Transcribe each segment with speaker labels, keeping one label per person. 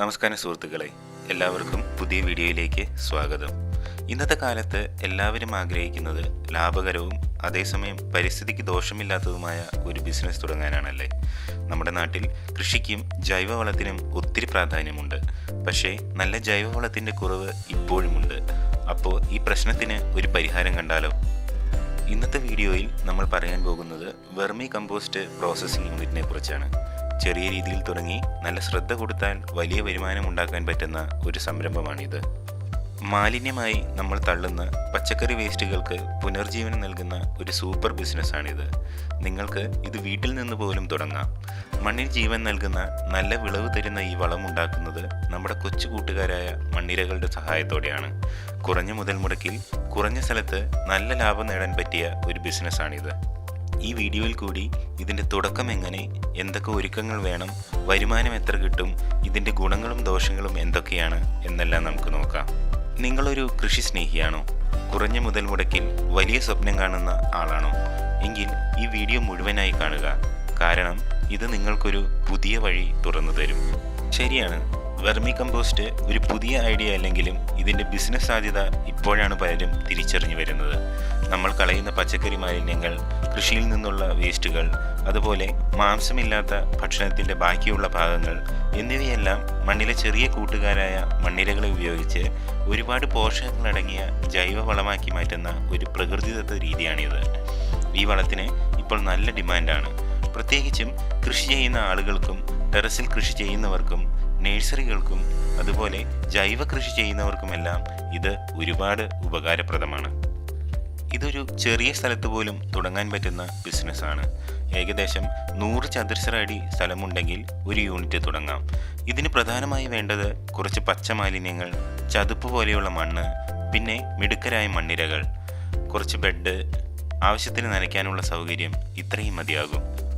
Speaker 1: നമസ്കാരം സുഹൃത്തുക്കളെ. എല്ലാവർക്കും പുതിയ വീഡിയോയിലേക്ക് സ്വാഗതം. ഇന്നത്തെ കാലത്ത് എല്ലാവരും ആഗ്രഹിക്കുന്നത് ലാഭകരവും അതേസമയം പരിസ്ഥിതിക്ക് ദോഷമില്ലാത്തതുമായ ഒരു ബിസിനസ് തുടങ്ങാനാണല്ലേ? നമ്മുടെ നാട്ടിൽ കൃഷിക്കും ജൈവവളത്തിനും ഒത്തിരി പ്രാധാന്യമുണ്ട്. പക്ഷേ നല്ല ജൈവവളത്തിന്റെ കുറവ് ഇപ്പോഴുമുണ്ട്. അപ്പോൾ ഈ പ്രശ്നത്തിന് ഒരു പരിഹാരം കണ്ടാലോ? ഇന്നത്തെ വീഡിയോയിൽ നമ്മൾ പറയാൻ പോകുന്നത് വെർമി കമ്പോസ്റ്റ് പ്രോസസ്സിംഗ് യൂണിറ്റിനെ കുറിച്ചാണ്. ചെറിയ രീതിയിൽ തുടങ്ങി നല്ല ശ്രദ്ധ കൊടുത്താൽ വലിയ വരുമാനം ഉണ്ടാക്കാൻ പറ്റുന്ന ഒരു സംരംഭമാണിത്. മാലിന്യമായി നമ്മൾ തള്ളുന്ന പച്ചക്കറി വേസ്റ്റുകൾക്ക് പുനർജീവനം നൽകുന്ന ഒരു സൂപ്പർ ബിസിനസ്സാണിത്. നിങ്ങൾക്ക് ഇത് വീട്ടിൽ നിന്ന് പോലും തുടങ്ങാം. മണ്ണിൽ ജീവൻ നൽകുന്ന നല്ല വിളവ് തരുന്ന ഈ വളം ഉണ്ടാക്കുന്നത് നമ്മുടെ കൊച്ചു കൂട്ടുകാരായ മണ്ണിരകളുടെ സഹായത്തോടെയാണ്. കുറഞ്ഞ മുതൽ മുടക്കിൽ കുറഞ്ഞ സ്ഥലത്ത് നല്ല ലാഭം നേടാൻ പറ്റിയ ഒരു ബിസിനസ്സാണിത്. ഈ വീഡിയോയിൽ കൂടി ഇതിന്റെ തുടക്കം എങ്ങനെ എന്തൊക്കെ ഒരുക്കങ്ങൾ വേണം വരുമാനം എത്ര കിട്ടും ഇതിന്റെ ഗുണങ്ങളും ദോഷങ്ങളും എന്തൊക്കെയാണ് എന്നെല്ലാം നമുക്ക് നോക്കാം. നിങ്ങളൊരു കൃഷി സ്നേഹിയാണോ? കുറഞ്ഞ മുതൽ മുടക്കിൽ വലിയ സ്വപ്നം കാണുന്ന ആളാണോ? എങ്കിൽ ഈ വീഡിയോ മുഴുവനായി കാണുക. കാരണം ഇത് നിങ്ങൾക്കൊരു പുതിയ വഴി തുറന്നു തരും. ശരിയാണ് വെർമി കമ്പോസ്റ്റ് ഒരു പുതിയ ഐഡിയ അല്ലെങ്കിലും ഇതിന്റെ ബിസിനസ് സാധ്യത ഇപ്പോഴാണ് പലരും തിരിച്ചറിഞ്ഞു വരുന്നത്. നമ്മൾ കളയുന്ന പച്ചക്കറി മാലിന്യങ്ങൾ കൃഷിയിൽ നിന്നുള്ള വേസ്റ്റുകൾ അതുപോലെ മാംസമില്ലാത്ത ഭക്ഷണത്തിന്റെ ബാക്കിയുള്ള ഭാഗങ്ങൾ എന്നിവയെല്ലാം മണ്ണിലെ ചെറിയ കൂട്ടുകാരായ മണ്ണിരകളെ ഉപയോഗിച്ച് ഒരുപാട് പോഷകങ്ങളടങ്ങിയ ജൈവവളമാക്കി മാറ്റുന്ന ഒരു പ്രകൃതിദത്ത രീതിയാണിത്. ഈ വളത്തിന് ഇപ്പോൾ നല്ല ഡിമാൻഡാണ്. പ്രത്യേകിച്ചും കൃഷി ചെയ്യുന്ന ആളുകൾക്കും ടെറസിൽ കൃഷി ചെയ്യുന്നവർക്കും നഴ്സറികൾക്കും അതുപോലെ ജൈവ കൃഷി ചെയ്യുന്നവർക്കുമെല്ലാം ഇത് ഒരുപാട് ഉപകാരപ്രദമാണ്. ഇതൊരു ചെറിയ സ്ഥലത്ത് പോലും തുടങ്ങാൻ പറ്റുന്ന ബിസിനസ്സാണ്. ഏകദേശം നൂറ് ചതുരശ്ര അടി സ്ഥലമുണ്ടെങ്കിൽ ഒരു യൂണിറ്റ് തുടങ്ങാം. ഇതിന് പ്രധാനമായി വേണ്ടത് കുറച്ച് പച്ച മാലിന്യങ്ങൾ ചതുപ്പ് പോലെയുള്ള മണ്ണ് പിന്നെ മിടുക്കരായ മണ്ണിരകൾ. കുറച്ച് ബെഡ് ആവശ്യത്തിന് നനയ്ക്കാനുള്ള സൗകര്യം ഇത്രയും മതിയാകും.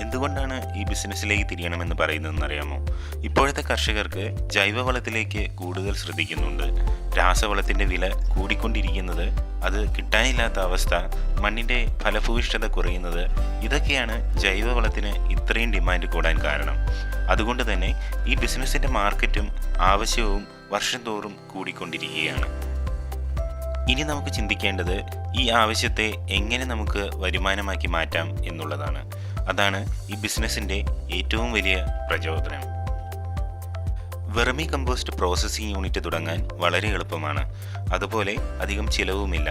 Speaker 1: എന്തുകൊണ്ടാണ് ഈ ബിസിനസ്സിലേക്ക് തിരിയണമെന്ന് പറയുന്നതെന്ന് അറിയാമോ ഇപ്പോഴത്തെ കർഷകർക്ക് ജൈവവളത്തിലേക്ക് കൂടുതൽ ശ്രദ്ധിക്കുന്നുണ്ട്. രാസവളത്തിന്റെ വില കൂടിക്കൊണ്ടിരിക്കുന്നത് അത് കിട്ടാനില്ലാത്ത അവസ്ഥ മണ്ണിന്റെ ഫലഭൂയിഷ്ഠത കുറയുന്നത് ഇതൊക്കെയാണ് ജൈവവളത്തിന് ഇത്രയും ഡിമാൻഡ് കൂടാൻ കാരണം. അതുകൊണ്ട് തന്നെ ഈ ബിസിനസ്സിന്റെ മാർക്കറ്റും ആവശ്യവും വർഷം തോറും കൂടിക്കൊണ്ടിരിക്കുകയാണ്. ഇനി നമുക്ക് ചിന്തിക്കേണ്ടത് ഈ ആവശ്യത്തെ എങ്ങനെ നമുക്ക് വരുമാനമാക്കി മാറ്റാം എന്നുള്ളതാണ്. അതാണ് ഈ ബിസിനസ്സിന്റെ ഏറ്റവും വലിയ പ്രചോദനം. വെർമി കമ്പോസ്റ്റ് പ്രോസസ്സിംഗ് യൂണിറ്റ് തുടങ്ങാൻ വളരെ എളുപ്പമാണ്. അതുപോലെ അധികം ചിലവുമില്ല.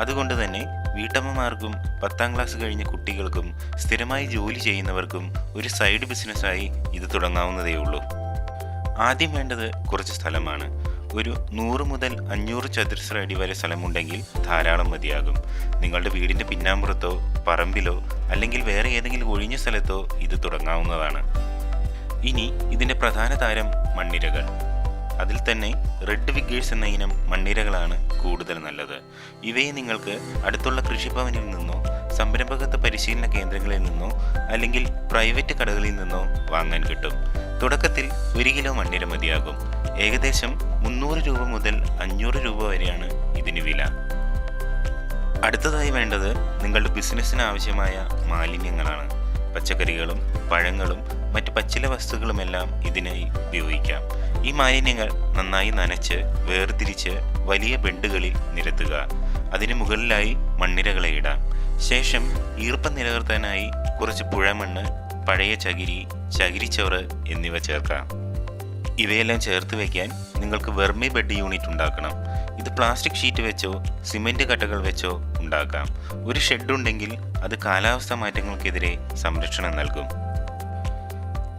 Speaker 1: അതുകൊണ്ട് തന്നെ വീട്ടമ്മമാർക്കും പത്താം ക്ലാസ് കഴിഞ്ഞ കുട്ടികൾക്കും സ്ഥിരമായി ജോലി ചെയ്യുന്നവർക്കും ഒരു സൈഡ് ബിസിനസ്സായി ഇത് തുടങ്ങാവുന്നതേ ഉള്ളൂ ആദ്യം വേണ്ടത് കുറച്ച് സ്ഥലമാണ്. ഒരു നൂറ് മുതൽ അഞ്ഞൂറ് ചതുരശ്ര അടി വരെ സ്ഥലമുണ്ടെങ്കിൽ ധാരാളം മതിയാകും. നിങ്ങളുടെ വീടിന്റെ പിന്നാമ്പുറത്തോ പറമ്പിലോ അല്ലെങ്കിൽ വേറെ ഏതെങ്കിലും ഒഴിഞ്ഞ സ്ഥലത്തോ ഇത് തുടങ്ങാവുന്നതാണ്. ഇനി ഇതിന്റെ പ്രധാന താരം മണ്ണിരകൾ. അതിൽ തന്നെ റെഡ് വിഗേഴ്സ് എന്ന ഇനം മണ്ണിരകളാണ് കൂടുതൽ നല്ലത്. ഇവയെ നിങ്ങൾക്ക് അടുത്തുള്ള കൃഷിഭവനിൽ നിന്നോ സംരംഭകത്വ പരിശീലന കേന്ദ്രങ്ങളിൽ നിന്നോ അല്ലെങ്കിൽ പ്രൈവറ്റ് കടകളിൽ നിന്നോ വാങ്ങാൻ കിട്ടും. തുടക്കത്തിൽ ഒരു കിലോ മണ്ണിര മതിയാകും. ഏകദേശം മുന്നൂറ് രൂപ മുതൽ അഞ്ഞൂറ് രൂപ വരെയാണ് ഇതിന് വില. അടുത്തതായി വേണ്ടത് നിങ്ങളുടെ ബിസിനസ്സിന് ആവശ്യമായ മാലിന്യങ്ങളാണ്. പച്ചക്കറികളും പഴങ്ങളും മറ്റ് പച്ചില വസ്തുക്കളുമെല്ലാം ഇതിനായി ഉപയോഗിക്കാം. ഈ മാലിന്യങ്ങൾ നന്നായി നനച്ച് വേർതിരിച്ച് വലിയ ബെഡുകളിൽ നിരത്തുക. അതിന് മുകളിലായി മണ്ണിരകളെ ഇടാം. ശേഷം ഈർപ്പം നിലനിർത്താനായി കുറച്ച് പുഴമണ്ണ് പഴയ ചകിരി ചകിരിച്ചോറ് എന്നിവ ചേർക്കാം ഇവയെല്ലാം ചേർത്ത് വയ്ക്കാൻ നിങ്ങൾക്ക് വെർമി ബെഡ് യൂണിറ്റ് ഉണ്ടാക്കണം. ഇത് പ്ലാസ്റ്റിക് ഷീറ്റ് വെച്ചോ സിമെന്റ് കട്ടകൾ വെച്ചോ ഉണ്ടാക്കാം. ഒരു ഷെഡ് ഉണ്ടെങ്കിൽ അത് കാലാവസ്ഥ മാറ്റങ്ങൾക്കെതിരെ സംരക്ഷണം നൽകും.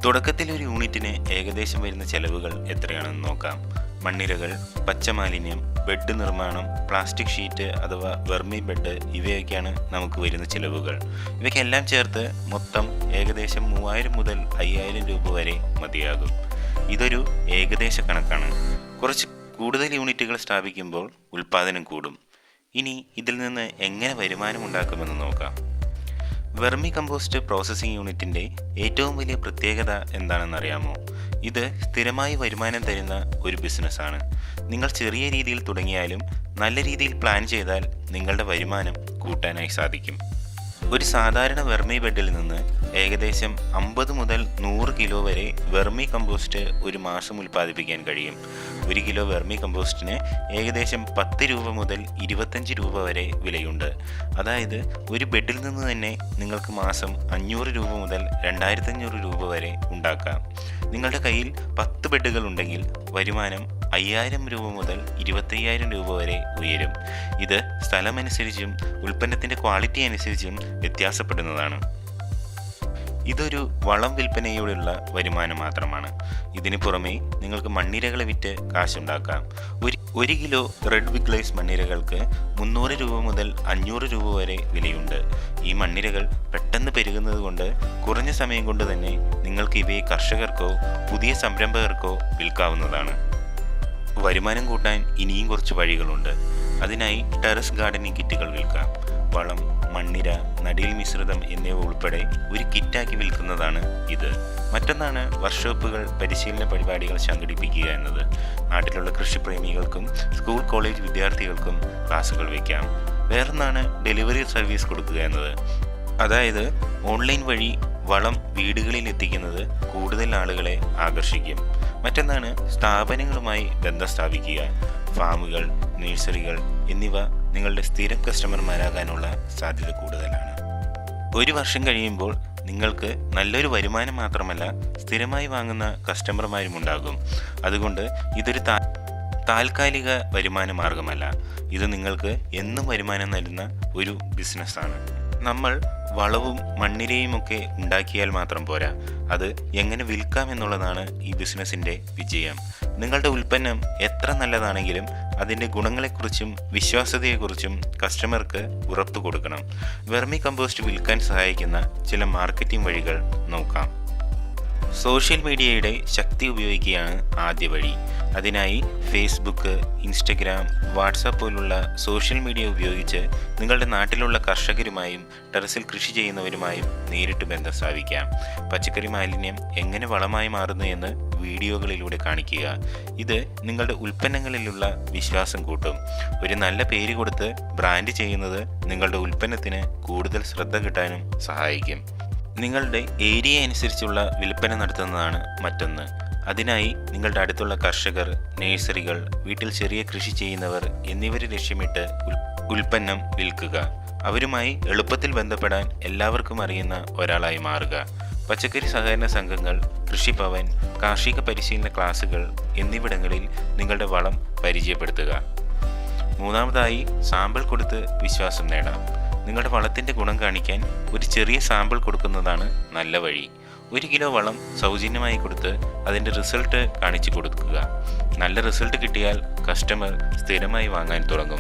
Speaker 1: തുടക്കത്തിൽ ഒരു യൂണിറ്റിന് ഏകദേശം വരുന്ന ചെലവുകൾ എത്രയാണെന്ന് നോക്കാം. മണ്ണിരകൾ പച്ചമാലിന്യം ബെഡ് നിർമ്മാണം പ്ലാസ്റ്റിക് ഷീറ്റ് അഥവാ വെർമി ബെഡ് ഇവയൊക്കെയാണ് നമുക്ക് വരുന്ന ചിലവുകൾ. ഇവയ്ക്കെല്ലാം ചേർത്ത് മൊത്തം ഏകദേശം മൂവായിരം മുതൽ അയ്യായിരം രൂപ വരെ മതിയാകും. ഇതൊരു ഏകദേശ കണക്കാണ്. കുറച്ച് കൂടുതൽ യൂണിറ്റുകൾ സ്ഥാപിക്കുമ്പോൾ ഉൽപ്പാദനം കൂടും. ഇനി ഇതിൽ നിന്ന് എങ്ങനെ വരുമാനം ഉണ്ടാക്കുമെന്ന് നോക്കാം. വെർമി കമ്പോസ്റ്റ് പ്രോസസ്സിംഗ് യൂണിറ്റിന്റെ ഏറ്റവും വലിയ പ്രത്യേകത എന്താണെന്നറിയാമോ? ഇത് സ്ഥിരമായി വരുമാനം തരുന്ന ഒരു ബിസിനസ്സാണ്. നിങ്ങൾ ചെറിയ രീതിയിൽ തുടങ്ങിയാലും നല്ല രീതിയിൽ പ്ലാൻ ചെയ്താൽ നിങ്ങളുടെ വരുമാനം കൂട്ടാനായി സാധിക്കും. ഒരു സാധാരണ വെർമി ബെഡിൽ നിന്ന് ഏകദേശം അമ്പത് മുതൽ നൂറ് കിലോ വരെ വെർമി കമ്പോസ്റ്റ് ഒരു മാസം ഉൽപ്പാദിപ്പിക്കാൻ കഴിയും. ഒരു കിലോ വെർമി കമ്പോസ്റ്റിന് ഏകദേശം പത്ത് രൂപ മുതൽ ഇരുപത്തഞ്ച് രൂപ വരെ വിലയുണ്ട്. അതായത് ഒരു ബെഡിൽ നിന്ന് തന്നെ നിങ്ങൾക്ക് മാസം അഞ്ഞൂറ് രൂപ മുതൽ രണ്ടായിരത്തഞ്ഞൂറ് രൂപ വരെ ഉണ്ടാക്കാം. നിങ്ങളുടെ കയ്യിൽ പത്ത് ബെഡുകൾ ഉണ്ടെങ്കിൽ വരുമാനം അയ്യായിരം രൂപ മുതൽ ഇരുപത്തയ്യായിരം രൂപ വരെ ഉയരും. ഇത് സ്ഥലമനുസരിച്ചും ഉൽപ്പന്നത്തിന്റെ ക്വാളിറ്റി അനുസരിച്ചും വ്യത്യാസപ്പെടുന്നതാണ്. ഇതൊരു വളം വിൽപ്പനയോടുള്ള വരുമാനം മാത്രമാണ്. ഇതിനു പുറമെ നിങ്ങൾക്ക് മണ്ണിരകൾ വിറ്റ് കാശുണ്ടാക്കാം. ഒരു ഒരു കിലോ റെഡ് വിഗ്ലൈസ് മണ്ണിരകൾക്ക് മുന്നൂറ് രൂപ മുതൽ അഞ്ഞൂറ് രൂപ വരെ വിലയുണ്ട്. ഈ മണ്ണിരകൾ പെട്ടെന്ന് പെരുകുന്നത് കൊണ്ട് കുറഞ്ഞ സമയം കൊണ്ട് തന്നെ നിങ്ങൾക്ക് ഇവയെ കർഷകർക്കോ പുതിയ സംരംഭകർക്കോ വിൽക്കാവുന്നതാണ്. വരുമാനം കൂട്ടാൻ ഇനിയും കുറച്ച് വഴികളുണ്ട്. അതിനായി ടെറസ് ഗാർഡനിങ് കിറ്റുകൾ വിൽക്കാം. വളം മണ്ണിര നടിയിൽ മിശ്രിതം എന്നിവ ഉൾപ്പെടെ ഒരു കിറ്റാക്കി വിൽക്കുന്നതാണ് ഇത്. മറ്റൊന്നാണ് വർക്ക്ഷോപ്പുകൾ പരിശീലന പരിപാടികൾ സംഘടിപ്പിക്കുക എന്നത്. നാട്ടിലുള്ള കൃഷിപ്രേമികൾക്കും സ്കൂൾ കോളേജ് വിദ്യാർത്ഥികൾക്കും ക്ലാസുകൾ വയ്ക്കാം വേറൊന്നാണ് ഡെലിവറി സർവീസ് കൊടുക്കുക എന്നത്. അതായത് ഓൺലൈൻ വഴി വളം വീടുകളിൽ എത്തിക്കുന്നത് കൂടുതൽ ആളുകളെ ആകർഷിക്കും. മറ്റൊന്നാണ് സ്ഥാപനങ്ങളുമായി ബന്ധം സ്ഥാപിക്കുക. ഫാമുകൾ നഴ്സറികൾ എന്നിവ നിങ്ങളുടെ സ്ഥിരം കസ്റ്റമർമാരാകാനുള്ള സാധ്യത കൂടുതലാണ്. ഒരു വർഷം കഴിയുമ്പോൾ നിങ്ങൾക്ക് നല്ലൊരു വരുമാനം മാത്രമല്ല സ്ഥിരമായി വാങ്ങുന്ന കസ്റ്റമർമാരും ഉണ്ടാകും. അതുകൊണ്ട് ഇതൊരു താ താൽക്കാലിക വരുമാന മാർഗമല്ല ഇത് നിങ്ങൾക്ക് എന്നും വരുമാനം നൽകുന്ന ഒരു ബിസിനസ്സാണ്. നമ്മൾ വളവും മണ്ണിരയും ഒക്കെ ഉണ്ടാക്കിയാൽ മാത്രം പോരാ. അത് എങ്ങനെ വിൽക്കാം എന്നുള്ളതാണ് ഈ ബിസിനസ്സിന്റെ വിജയം. നിങ്ങളുടെ ഉൽപ്പന്നം എത്ര നല്ലതാണെങ്കിലും അതിന്റെ ഗുണങ്ങളെക്കുറിച്ചും വിശ്വാസ്യതയെക്കുറിച്ചും കസ്റ്റമർക്ക് ഉറപ്പ് കൊടുക്കണം. വെർമി കമ്പോസ്റ്റ് വിൽക്കാൻ സഹായിക്കുന്ന ചില മാർക്കറ്റിംഗ് വഴികൾ നോക്കാം. സോഷ്യൽ മീഡിയയുടെ ശക്തി ഉപയോഗിക്കുകയാണ് ആദ്യ വഴി. അതിനായി ഫേസ്ബുക്ക് ഇൻസ്റ്റഗ്രാം വാട്സാപ്പ് പോലുള്ള സോഷ്യൽ മീഡിയ ഉപയോഗിച്ച് നിങ്ങളുടെ നാട്ടിലുള്ള കർഷകരുമായും ടെറസിൽ കൃഷി ചെയ്യുന്നവരുമായും നേരിട്ട് ബന്ധം സ്ഥാപിക്കാം. പച്ചക്കറി മാലിന്യം എങ്ങനെ വളമായി മാറുന്നു എന്ന് വീഡിയോകളിലൂടെ കാണിക്കുക. ഇത് നിങ്ങളുടെ ഉൽപ്പന്നങ്ങളിലുള്ള വിശ്വാസം കൂട്ടും. ഒരു നല്ല പേര് കൊടുത്ത് ബ്രാൻഡ് ചെയ്യുന്നത് നിങ്ങളുടെ ഉൽപ്പന്നത്തിന് കൂടുതൽ ശ്രദ്ധ കിട്ടാനും സഹായിക്കും. നിങ്ങളുടെ ഏരിയ അനുസരിച്ചുള്ള വിൽപ്പന നടത്തുന്നതാണ് മറ്റൊന്ന്. അതിനായി നിങ്ങളുടെ അടുത്തുള്ള കർഷകർ നഴ്സറികൾ വീട്ടിൽ ചെറിയ കൃഷി ചെയ്യുന്നവർ എന്നിവരെ ലക്ഷ്യമിട്ട് ഉൽപ്പന്നം വിൽക്കുക. അവരുമായി എളുപ്പത്തിൽ ബന്ധപ്പെടാൻ എല്ലാവർക്കും അറിയുന്ന ഒരാളായി മാറുക. പച്ചക്കറി സഹകരണ സംഘങ്ങൾ കൃഷിഭവൻ കാർഷിക പരിശീലന ക്ലാസുകൾ എന്നിവിടങ്ങളിൽ നിങ്ങളുടെ വളം പരിചയപ്പെടുത്തുക. മൂന്നാമതായി സാമ്പിൾ കൊടുത്ത് വിശ്വാസം നേടാം. നിങ്ങളുടെ വളത്തിന്റെ ഗുണം കാണിക്കാൻ ഒരു ചെറിയ സാമ്പിൾ കൊടുക്കുന്നതാണ് നല്ല വഴി. ഒരു കിലോ വളം സൗജന്യമായി കൊടുത്ത് അതിന്റെ റിസൾട്ട് കാണിച്ചു കൊടുക്കുക. നല്ല റിസൾട്ട് കിട്ടിയാൽ കസ്റ്റമർ സ്ഥിരമായി വാങ്ങാൻ തുടങ്ങും.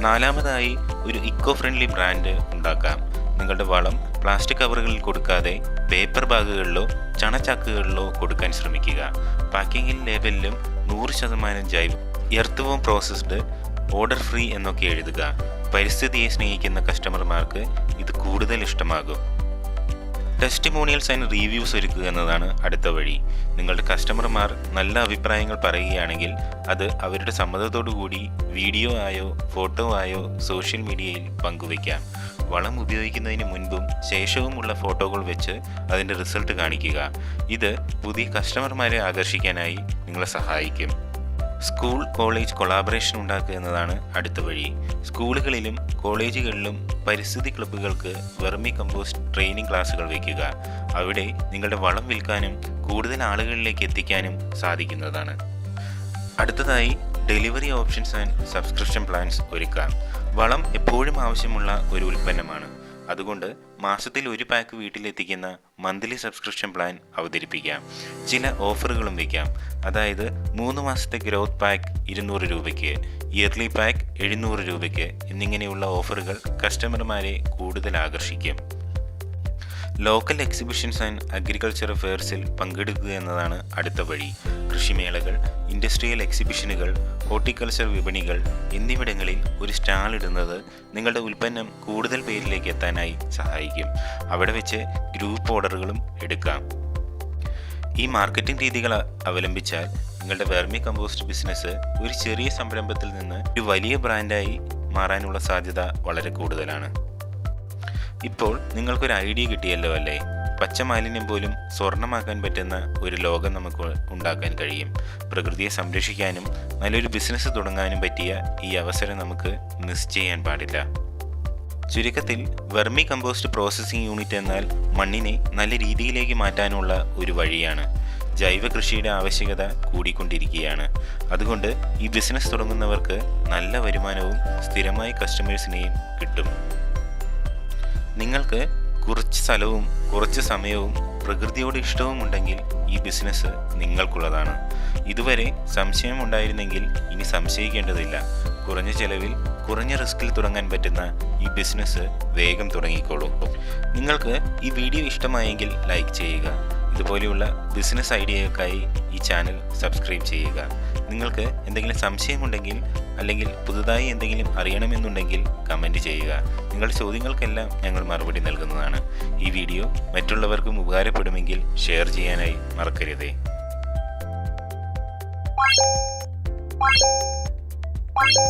Speaker 1: നാലാമതായി ഒരു ഇക്കോ ഫ്രണ്ട്ലി ബ്രാൻഡ് ഉണ്ടാക്കാം. നിങ്ങളുടെ വളം പ്ലാസ്റ്റിക് കവറുകളിൽ കൊടുക്കാതെ പേപ്പർ ബാഗുകളിലോ ചണച്ചാക്കുകളിലോ കൊടുക്കാൻ ശ്രമിക്കുക. പാക്കിങ്ങിൽ ലേബലിലും നൂറ് ശതമാനം ജൈവ എർത്തുവം പ്രോസസ്ഡ് ഓർഡർ ഫ്രീ എന്നൊക്കെ എഴുതുക. പരിസ്ഥിതിയെ സ്നേഹിക്കുന്ന കസ്റ്റമർമാർക്ക് ഇത് കൂടുതൽ ഇഷ്ടമാകും. ടെസ്റ്റിമോണിയൽസ് ആൻഡ് റിവ്യൂസ് ഒരുക്കുക എന്നതാണ് അടുത്ത വഴി. നിങ്ങളുടെ കസ്റ്റമർമാർ നല്ല അഭിപ്രായങ്ങൾ പറയുകയാണെങ്കിൽ അത് അവരുടെ സമ്മതത്തോടു കൂടി വീഡിയോ ആയോ ഫോട്ടോ ആയോ സോഷ്യൽ മീഡിയയിൽ പങ്കുവയ്ക്കാം. വളം ഉപയോഗിക്കുന്നതിന് മുൻപും ശേഷവുമുള്ള ഫോട്ടോകൾ വെച്ച് അതിന്റെ റിസൾട്ട് കാണിക്കുക. ഇത് പുതിയ കസ്റ്റമർമാരെ ആകർഷിക്കാനായി നിങ്ങളെ സഹായിക്കും. സ്കൂൾ കോളേജ് കൊളാബറേഷൻ ഉണ്ടാക്കുക എന്നതാണ് അടുത്ത വഴി. സ്കൂളുകളിലും കോളേജുകളിലും പരിസ്ഥിതി ക്ലബ്ബുകൾക്ക് വെർമി കമ്പോസ്റ്റ് ട്രെയിനിങ് ക്ലാസ്സുകൾ വയ്ക്കുക അവിടെ നിങ്ങളുടെ വളം വിൽക്കാനും കൂടുതൽ ആളുകളിലേക്ക് എത്തിക്കാനും സാധിക്കുന്നതാണ്. അടുത്തതായി delivery options and subscription plans ഒരുക്കാം. വളം എപ്പോഴും ആവശ്യമുള്ള ഒരു ഉൽപ്പന്നമാണ്. അതുകൊണ്ട് മാസത്തിൽ ഒരു പാക്ക് വീട്ടിലെത്തിക്കുന്ന മന്ത്ലി സബ്സ്ക്രിപ്ഷൻ പ്ലാൻ അവതരിപ്പിക്കാം. ചില ഓഫറുകളും വയ്ക്കാം അതായത് മൂന്ന് മാസത്തെ ഗ്രോത്ത് പാക്ക് ഇരുന്നൂറ് രൂപയ്ക്ക് ഇയർലി പാക്ക് എഴുന്നൂറ് രൂപയ്ക്ക് എന്നിങ്ങനെയുള്ള ഓഫറുകൾ കസ്റ്റമർമാരെ കൂടുതൽ ആകർഷിക്കും. ലോക്കൽ എക്സിബിഷൻസ് ആൻഡ് അഗ്രികൾച്ചർ ഫെയർസിൽ പങ്കെടുക്കുക എന്നതാണ് അടുത്ത വഴി. കൃഷിമേളകൾ ഇൻഡസ്ട്രിയൽ എക്സിബിഷനുകൾ ഹോർട്ടിക്കൾച്ചർ വിപണികൾ എന്നിവിടങ്ങളിൽ ഒരു സ്റ്റാൾ ഇടുന്നത് നിങ്ങളുടെ ഉൽപ്പന്നം കൂടുതൽ പേരിലേക്ക് എത്താനായി സഹായിക്കും. അവിടെ വെച്ച് ഗ്രൂപ്പ് ഓർഡറുകളും എടുക്കാം. ഈ മാർക്കറ്റിംഗ് രീതികൾ അവലംബിച്ചാൽ നിങ്ങളുടെ വെർമി കമ്പോസ്റ്റ് ബിസിനസ് ഒരു ചെറിയ സംരംഭത്തിൽ നിന്ന് ഒരു വലിയ ബ്രാൻഡായി മാറാനുള്ള സാധ്യത വളരെ കൂടുതലാണ്. ഇപ്പോൾ നിങ്ങൾക്കൊരു ഐഡിയ കിട്ടിയല്ലോ അല്ലേ? പച്ചമാലിന്യം പോലും സ്വർണമാക്കാൻ പറ്റുന്ന ഒരു ലോകം നമുക്ക് ഉണ്ടാക്കാൻ കഴിയും. പ്രകൃതിയെ സംരക്ഷിക്കാനും നല്ലൊരു ബിസിനസ് തുടങ്ങാനും പറ്റിയ ഈ അവസരം നമുക്ക് മിസ് ചെയ്യാൻ പാടില്ല. ചുരുക്കത്തിൽ വെർമി കമ്പോസ്റ്റ് പ്രോസസ്സിംഗ് യൂണിറ്റ് എന്നാൽ മണ്ണിനെ നല്ല രീതിയിലേക്ക് മാറ്റാനുള്ള ഒരു വഴിയാണ്. ജൈവ കൃഷിയുടെ ആവശ്യകത കൂടിക്കൊണ്ടിരിക്കുകയാണ്. അതുകൊണ്ട് ഈ ബിസിനസ് തുടങ്ങുന്നവർക്ക് നല്ല വരുമാനവും സ്ഥിരമായി കസ്റ്റമേഴ്സിനെയും കിട്ടും. നിങ്ങൾക്ക് കുറച്ച് സ്ഥലവും കുറച്ച് സമയവും പ്രകൃതിയോട് ഇഷ്ടവും ഉണ്ടെങ്കിൽ ഈ ബിസിനസ് നിങ്ങൾക്കുള്ളതാണ്. ഇതുവരെ സംശയം ഉണ്ടായിരുന്നെങ്കിൽ ഇനി സംശയിക്കേണ്ടതില്ല. കുറഞ്ഞ ചെലവിൽ കുറഞ്ഞ റിസ്കിൽ തുടങ്ങാൻ പറ്റുന്ന ഈ ബിസിനസ് വേഗം തുടങ്ങിക്കോളൂ. നിങ്ങൾക്ക് ഈ വീഡിയോ ഇഷ്ടമായെങ്കിൽ ലൈക്ക് ചെയ്യുക. ഇതുപോലെയുള്ള ബിസിനസ് ഐഡിയകൾക്കായി ഈ ചാനൽ സബ്സ്ക്രൈബ് ചെയ്യുക. നിങ്ങൾക്ക് എന്തെങ്കിലും സംശയമുണ്ടെങ്കിൽ അല്ലെങ്കിൽ പുതുതായി എന്തെങ്കിലും അറിയണമെന്നുണ്ടെങ്കിൽ കമന്റ് ചെയ്യുക. നിങ്ങളുടെ ചോദ്യങ്ങൾക്കെല്ലാം ഞങ്ങൾ മറുപടി നൽകുന്നതാണ്. ഈ വീഡിയോ മറ്റുള്ളവർക്കും ഉപകാരപ്പെടുമെങ്കിൽ ഷെയർ ചെയ്യാനായി മറക്കരുതേ. Thank you.